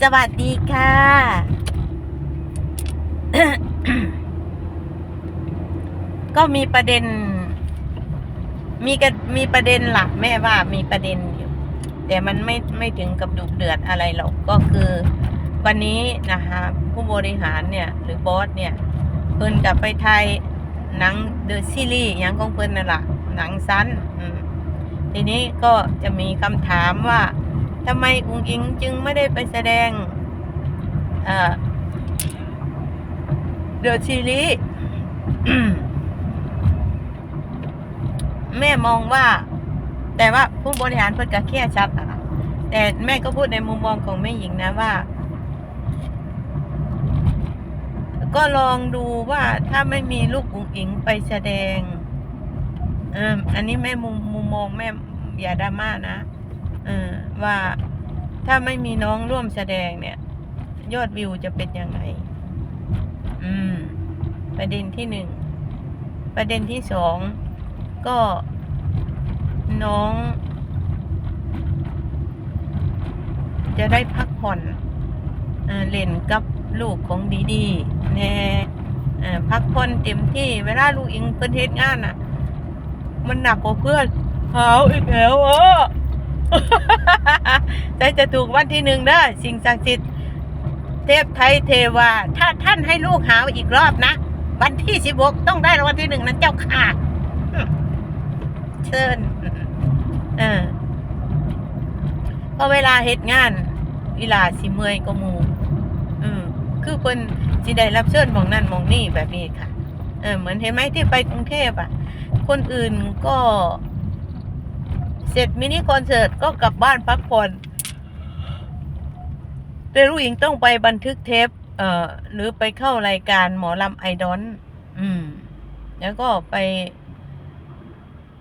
สวัสดีค่ะ ก็มีประเด็น มีกันมีประเด็นหลักแม่ว่ามีประเด็นอยู่ แต่มันไม่ไม่ถึงกับดุเดือดอะไรหรอกก็คือ วันนี้นะคะผู้บริหารเนี่ย หรือบอสเนี่ยเพิ่นกลับไปไทยหนังเดอะซีรีส์ยังของเพิ่นนั่นแหละหนังสั้นทีนี้ก็จะมีคำถามว่า ทำไมอุงอิงจึงไม่ได้ไปแสดงเดอะซีรีส์แม่มองว่า แต่ว่าผู้บริหารเพิ่นก็แค่ชัดอะนะแต่แม่ก็พูดในมุมมองของแม่หญิงนะว่า ก็ลองดูว่าถ้าไม่มีลูกอุ๋งอิงไปแสดงเอออันนี้แม่มุมมุมมองแม่อย่าดราม่านะ เออว่าถ้าไม่มีน้องร่วมแสดงเนี่ย ยอดวิวจะเป็นยังไง อืม ประเด็นที่หนึ่ง ประเด็นที่สองก็น้อง จะได้พักผ่อนเอเล่นกับลูกของดีๆแน่เอ่อพักผ่อนเต็มที่เวลาลูกอิงเพิ่นเฮ็ดงานน่ะ มันหนักกว่าเพื่อนหาอีกแล้วเออ ใจจะถูกวันที่หนึ่งเด้อสิ่งศักดิ์สิทธิ์เทพไทยเทวา ถ้าท่านให้ลูกหาวอีกรอบนะ วันที่สิบหกต้องได้รางวัลที่หนึ่งนั้นเจ้าค่ะเชิญเออพอเวลาเฮ็ดงานเวลาสิเมื่อยก็มูอืมคือเพิ่นสิได้รับเชิญมองนั่นมองนี่แบบนี้ค่ะ เออเหมือนเห็นไหมที่ไปกรุงเทพอะ คนอื่นก็ เสร็จมินิคอนเสิร์ตก็กลับบ้านพักผ่อนแต่ลูกหญิงต้องไปบันทึกเทป เอ่อ หรือไปเข้ารายการหมอลำไอดอนอืม แล้วก็ไป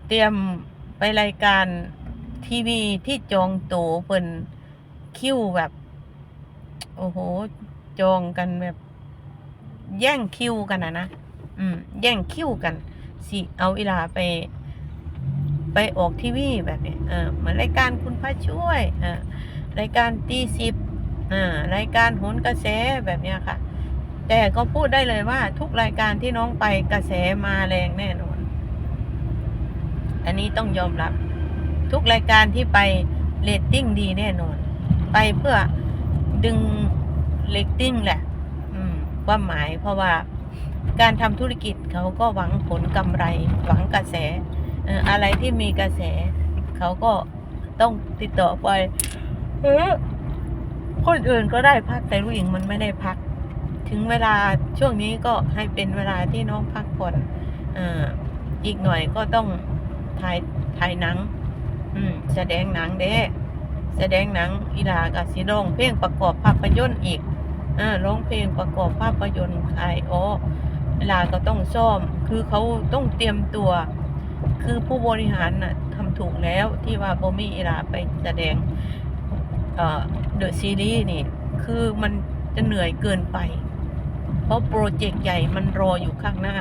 เตรียมไปรายการทีวีที่จองตั๋วเพิ่นคิวแบบ โอ้โห จองกันแบบ แย่งคิวกันนะนะ อืม แย่งคิวกัน สิ เอาเวลาไป ไปออกทีวีแบบนี้เออเหมือนรายการคุณพระช่วยเออรายการตีสิบเออรายการโหนกระแสแบบเนี้ยค่ะ แต่ก็พูดได้เลยว่า ทุกรายการที่น้องไปกระแสมาแรงแน่นอน อันนี้ต้องยอมรับ ทุกรายการที่ไปเรตติ้งดีแน่นอน ไปเพื่อดึงเรตติ้งแหละ อืมความหมายเพราะว่าการทำธุรกิจเขาก็หวังผลกำไร หวังกระแส อะไรที่มีกระแส เขาก็ต้องติดต่อไปเออคนอื่นก็ได้พักแต่ลูกหญิงมันไม่ได้พัก ถึงเวลาช่วงนี้ก็ให้เป็นเวลาที่น้องพักผ่อนอีกหน่อยก็ต้องถ่ายถ่ายหนัง อืม แสดงหนังเด้แสดงหนังอีลากับสีร้องเพลงประกอบภาพยนตร์อีกร้องเพลงประกอบภาพยนตร์ขายอ๋อเวลาก็ต้องซ่อม คือเขาต้องเตรียมตัว คือผู้บริหารน่ะทำถูกแล้วที่ว่าโบมีอีลาไปแสดงเดอะซีรีส์นี่ คือมันจะเหนื่อยเกินไป เพราะโปรเจกต์ใหญ่มันรออยู่ข้างหน้า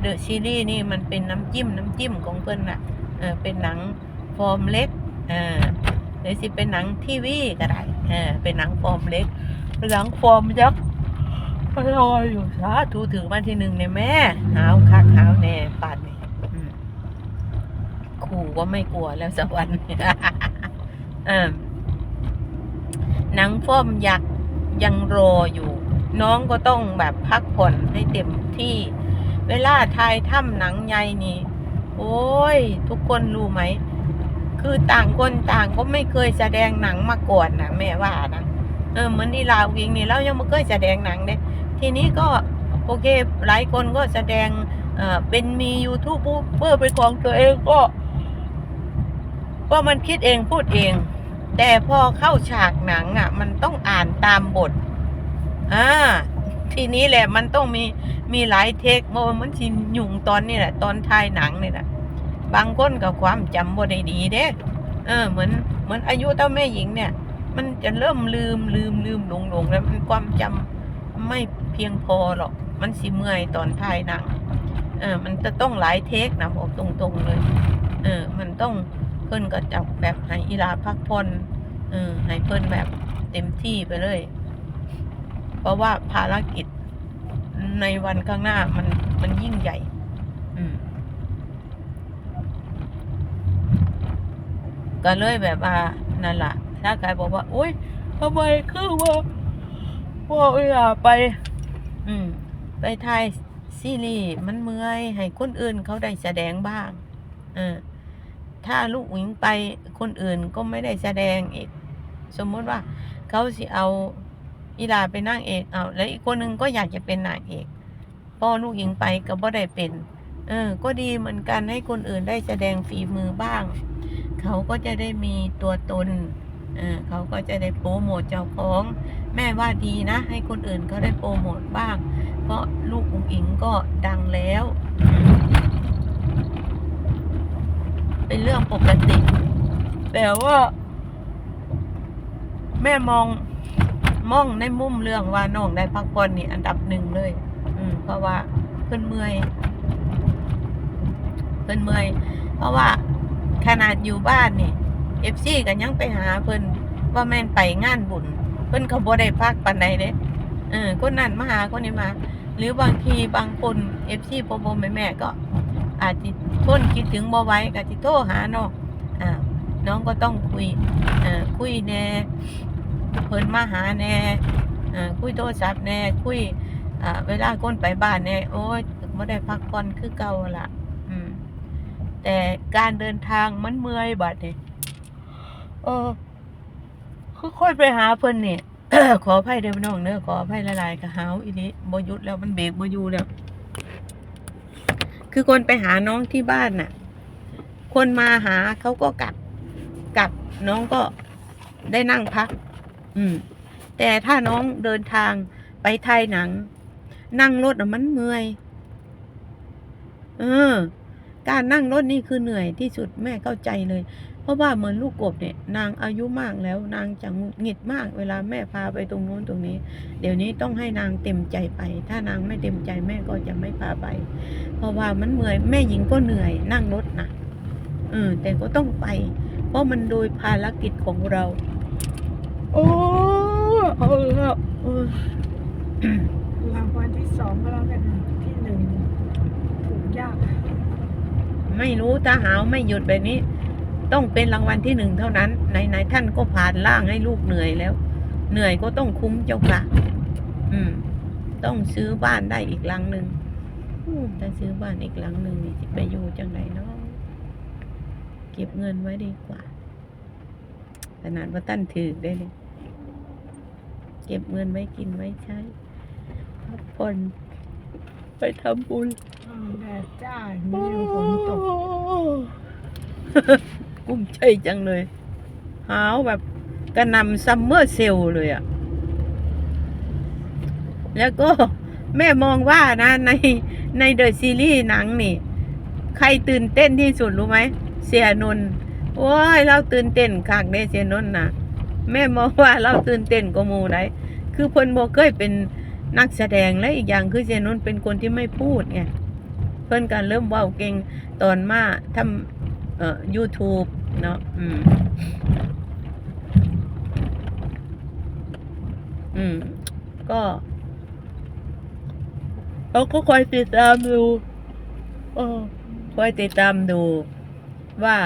เดอะซีรีส์นี่มันเป็นน้ำจิ้มน้ำจิ้มของเพิ่อนน่ะเออเป็นหนังฟอร์มเล็กเออหรือสิเป็นหนังทีวีก็ได้เออเป็นหนังฟอร์มเล็กหนังฟอร์มยักษ์รออยู่สาธุถึงวันทีหนึ่งเนี่ยแม่หาวคักหาวแน่ปานนี่ ขู่ว่าไม่กลัวแล้วสวันเออหนังฟ้อมยักษ์ยังรออยู่ น้องก็ต้องแบบพักผ่อนให้เต็มที่ เวลาถ่ายถ้ำหนังใหญ่นี่ โอ้ย ทุกคนรู้ไหม คือต่างคนต่างก็ไม่เคยแสดงหนังมาก่อนนะแม่ว่านะเออเหมือนนี่ลาวิงนี่เรายังไม่เคยแสดงหนังเลยทีนี้ก็โอเค หลายคนก็แสดงเออเป็นมียูทูบเบอร์เป็นของตัวเองก็ ก็มันคิดเองพูดเอง แต่พอเข้าฉากหนังอะ มันต้องอ่านตามบทอ่าทีนี้แหละมันต้องมีมีหลายเทคโมมันชินยุ่งตอนนี้แหละ ตอนถ่ายหนังนี่แหละบางคนกับความจำบ่ได้ดีเด้เออเหมือนเหมือนอายุเท่าแม่หญิงเนี่ย มันจะเริ่มลืมลืมลืมหลงหลงแล้วมันความจำไม่เพียงพอหรอก มันสิเมื่อยตอนถ่ายหนังเออ มันจะต้องหลายเทคนะบอกตรงๆเลย เออ มันต้อง พิ่นก็จับแบบให้อีลาพักผ่อนเออให้เพิ่นแบบเต็มที่ไปเลย เพราะว่าภารกิจในวันข้างหน้ามันมันยิ่งใหญ่ อืมก็เลยแบบว่านั่นแหละถ้าใครบอกว่าโอ๊ยทำไมคือว่าว่าเวลาไป อืม ไปถ่ายซีรีส์มันเมื่อยให้คนอื่นเขาได้แสดงบ้าง เออ ถ้าลูกหญิงไปคนอื่นก็ไม่ได้แสดงอีก สมมติว่าเขาสิเอาอีลาเป็นนางเอกเอาแล้วอีกคนหนึ่งก็อยากจะเป็นนางเอกพอลูกหญิงไปก็บ่ได้เป็น เออ ก็ดีเหมือนกันให้คนอื่นได้แสดงฝีมือบ้าง เขาก็จะได้มีตัวตนเออเขาก็จะได้โปรโมทเจ้าของ แม่ว่าดีนะ ให้คนอื่นเขาได้โปรโมทบ้าง เพราะลูกอุ๋งอิงก็ดังแล้ว เป็นเรื่องปกติ แต่ว่า แม่มองมองในมุมเรื่องว่าน้องได้พักผ่อนนี่อันดับหนึ่งเลย อืม เพราะว่าเพิ่นเมื่อยเพิ่นเมื่อย เพราะว่าขนาดอยู่บ้านนี่เอฟซีก็ยังไปหาเพิ่อนว่าแม่นไปงานบุญ เพิ่อนเขาบ่ได้พักปานใดเด้เออคนนั้นมาหาคนนี้มา หรือบางทีบางคนเอฟซีพ่อพ่อแม่แม่ก็ อาจจะทนคิดถึงบ่ไว้ก็สิโทรหาน้องอ่าน้องก็ต้องคุยอ่อคุยแน่เพิ่นมาหาแน่อ่อคุยโทรศัพท์แน่คุยอ่าเวลาคนไปบ้านแน่โอ้ยบ่ได้พักผ่อนคือเก่าละอืม แต่การเดินทางมันเมื่อยบัดเนี่ยเออค่อยไปหาเพิ่นเนี่ยขออภัยเด้อน้องเด้อขออภัยหลายๆก็หาวอีนี้บ่ยุดแล้วมันเบรกบ่อยู่แล้ว คือคนไปหาน้องที่บ้านน่ะ คนมาหาเขาก็กลับกลับน้องก็ได้นั่งพัก อืม แต่ถ้าน้องเดินทางไปไทยหนัง นั่งรถมันเมื่อย เออ การนั่งรถนี่คือเหนื่อยที่สุดแม่เข้าใจเลย เพราะว่าเหมือนลูกกบเนี่ยนางอายุมากแล้วนางจะหงุดหงิดมาก เวลาแม่พาไปตรงนู้นตรงนี้ เดี๋ยวนี้ต้องให้นางเต็มใจไป ถ้านางไม่เต็มใจแม่ก็จะไม่พาไป เพราะว่ามันเมื่อยแม่หญิงก็เหนื่อยนั่งรถนะเออแต่ก็ต้องไป เพราะมันโดยภารกิจของเรา โอ้เอาแล้วเออรางวัลที่สองก็แล้วกันนะที่หนึ่งถูกยาก ไม่รู้ถ้าหาวไม่หยุดแบบนี้ ต้องเป็นรางวัลที่หนึ่งเท่านั้นไหนไหนท่านก็ผ่านล่างให้ลูกเหนื่อยแล้ว เหนื่อยก็ต้องคุ้มเจ้าค่ะ อืม ต้องซื้อบ้านได้อีกหลังหนึ่งอู้ถ้าซื้อบ้านอีกหลังหนึ่งนี่จะไปอยู่จังไหนเนาะเก็บเงินไว้ดีกว่าขนาดว่าตั้นถือได้เลย เก็บเงินไว้กินไว้ใช้พักผ่อนไปทำบุญอืมแดดจ้ามีฝนตก กุ้มใจจังเลยหาวแบบกระนำซัมเมอร์เซลเลยอะแล้วก็แม่มองว่านะในในเดอะซีรีส์หนังนี่ ใครตื่นเต้นที่สุดรู้ไหม เสียนนโอ้ยเราตื่นเต้นคักเด้เสียนนนะแม่มองว่าเราตื่นเต้นกว่ามูได้คือเพิ่นบ่เคยเป็นนักแสดงและอีกอย่างคือเสียนนเป็นคนที่ไม่พูดไงเพิ่นการเริ่มเว้าเก่งตอนมาทำ เอ่อ YouTube เนาะอืม อืม ก็เราก็คอยติดตามดูเออคอยติดตามดูว่า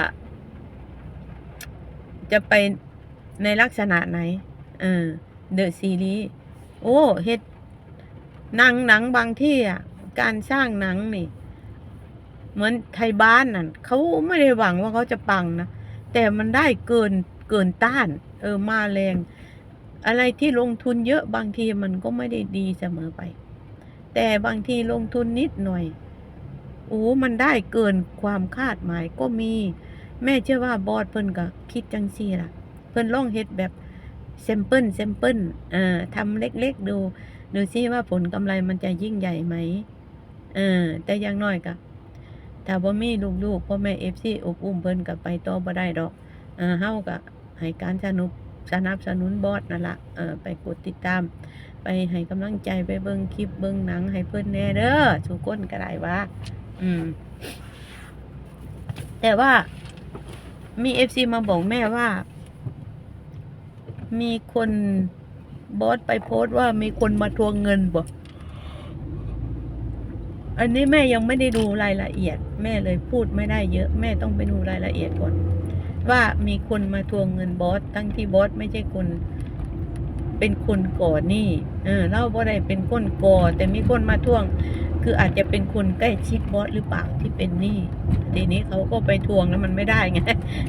จะไปในลักษณะไหน เออ เดอะซีรีส์โอ้เฮ็ดหนังหนังบางที่อะ การสร้างหนังนี่ เหมือนไทยบ้านนั่นเขาไม่ได้หวังว่าเขาจะปังนะแต่มันได้เกินเกินต้าน เออมาแรง อะไรที่ลงทุนเยอะบางทีมันก็ไม่ได้ดีเสมอไป แต่บางทีลงทุนนิดหน่อยโอ้มันได้เกินความคาดหมายก็มี แม่เชื่อว่าบอสเพิ่นก็คิดจังซี่ล่ะ เพิ่นลองเฮ็ดแบบเซมเปิลเซมเปิลเอ่อทำเล็กๆดู ดูซิว่าผลกำไรมันจะยิ่งใหญ่ไหมเออแต่อย่างน้อยก็ ถ้าบ่มีลูกๆพ่อแม่ FC อบอุ้มเพิ่นก็ไปต่อบ่ได้ดอกเออเฮาก็ให้การสนุบสนับสนุนบอสนั่นละเออไปกดติดตาม ไปให้กำลังใจไปเบิ่งคลิปเบิ่งหนังให้เพิ่นแน่เด้อทุกคนก็ได้ว่า อืม แต่ว่ามี FC มาบอกแม่ว่า มีคนบอสไปโพสต์ว่ามีคนมาทวงเงินบ่อั อันนี้แม่ยังไม่ได้ดูรายละเอียด แม่เลยพูดไม่ได้เยอะ แม่ต้องไปดูรายละเอียดก่อน ว่ามีคนมาทวงเงินบอสตั้งที่บอสไม่ใช่คนเป็นคนก่อหนี่เออเล่าบ่ได้เป็นคนก่อแต่มีคนมาทวง คืออาจจะเป็นคนใกล้ชิดบอสหรือเปล่าที่เป็นหนี้ทีนี้เขาก็ไปทวงแล้วมันไม่ได้ไง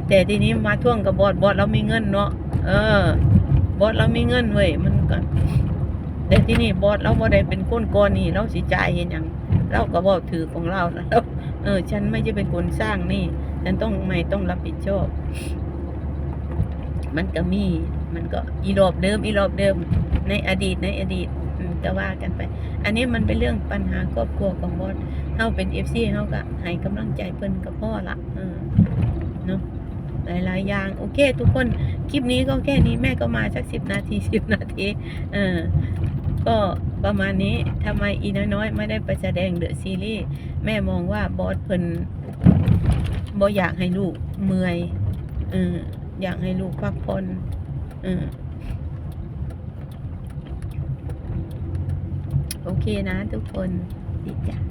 แต่ทีนี้มาทวงกับบอสบอสเรามีเงินเนาะเออบอสเรามีเงินเว้ยมันก็แต่ที่นี่บอสเราบ่ได้เป็นคนก่อหนี่เราสิจ่ายเห็นยัง เราก็บอกถือของเราแล้วเออ ฉันไม่ใช่เป็นคนสร้างนี่ ฉันต้องไม่ต้องรับผิดชอบ มันก็มี มันก็อีรอบเดิม อีรอบเดิม ในอดีตในอดีตอืมก็ว่ากันไป อันนี้มันเป็นเรื่องปัญหาครอบครัวของบอสเฮาเป็นเอฟซีเฮาก็ให้กำลังใจเพิ่นกับพ่อละเออเนาะหลายๆอย่าง โอเค ทุกคน คลิปนี้ก็แค่นี้แม่ก็มาสักสิบนาทีสิบนาที เออ ก็ประมาณนี้ทำไมอีน้อยๆ ไม่ได้ไปแสดงเดอะซีรีส์แม่มองว่าบอสเพิ่นบ่อยากให้ลูกเมื่อยอออยากให้ลูกพักผ่อนออโอเคนะทุกคนดีจ้ะ